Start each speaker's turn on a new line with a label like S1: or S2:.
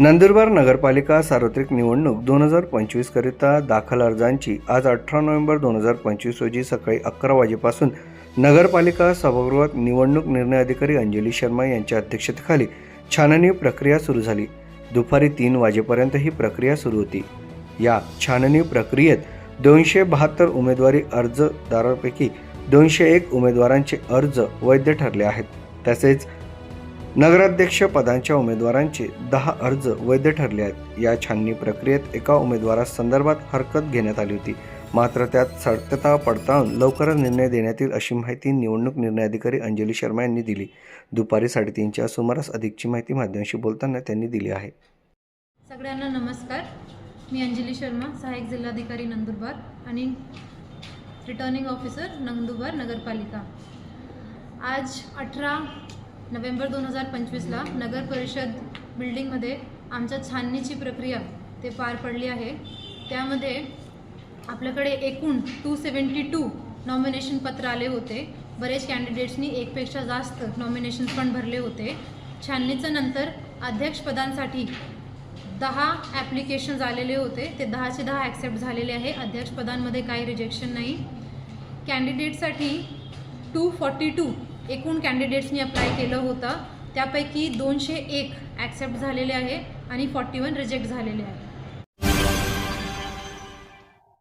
S1: नंदुरबार नगरपालिका सार्वत्रिक निवडणूक दोन हजार पंचवीसकरिता दाखल अर्जांची आज अठरा नोव्हेंबर दोन हजार पंचवीस रोजी सकाळी अकरा वाजेपासून नगरपालिका सभागृहात निवडणूक निर्णय अधिकारी अंजली शर्मा यांच्या अध्यक्षतेखाली छाननी प्रक्रिया सुरू झाली. दुपारी तीन वाजेपर्यंत ही प्रक्रिया सुरू होती. या छाननी प्रक्रियेत दोनशे बहात्तर उमेदवारी अर्जदारांपैकी दोनशे एक उमेदवारांचे अर्ज वैध ठरले आहेत. तसेच नगराध्यक्ष पदांच्या उमेदवारांचे दहा अर्ज वैध ठरले आहेत. या छाननी प्रक्रियेत एका उमेदवारासंदर्भात हरकत घेण्यात आली होती. मात्र त्यात सत्यता पडताळून लवकरच निर्णय देण्यात येईल अशी माहिती निवडणूक निर्णय अधिकारी अंजली शर्मा यांनी दिली. दुपारी साडेतीनच्या सुमारास अधिकची माहिती माध्यमांशी बोलताना त्यांनी दिली आहे.
S2: सगळ्यांना नमस्कार. मी अंजली शर्मा सहाय्यक जिल्हाधिकारी नंदुरबार आणि रिटर्निंग ऑफिसर नंदुरबार नगरपालिका. आज अठरा नोव्हेंबर दोन हजार पंचवीसला नगर परिषद बिल्डिंगमध्ये आमच्या छाननीची प्रक्रिया ते पार पडली आहे. त्यामध्ये आपल्याकडे एकूण टू सेवन्टी टू नॉमिनेशन पत्र आले होते. बरेच कॅन्डिडेट्सनी एकपेक्षा जास्त नॉमिनेशन पण भरले होते. छाननीचं नंतर अध्यक्षपदांसाठी दहा ॲप्लिकेशन्स आलेले होते. ते दहाचे दहा ॲक्सेप्ट झालेले आहे. अध्यक्षपदांमध्ये काही रिजेक्शन नाही. कॅन्डिडेटसाठी टू फॉर्टी टू एकूण कॅन्डिडेट्सनी अप्लाय केलं होतं. त्यापैकी दोनशे एक ॲक्सेप्ट झालेले आहे आणि फॉर्टी वन रिजेक्ट झालेले आहे.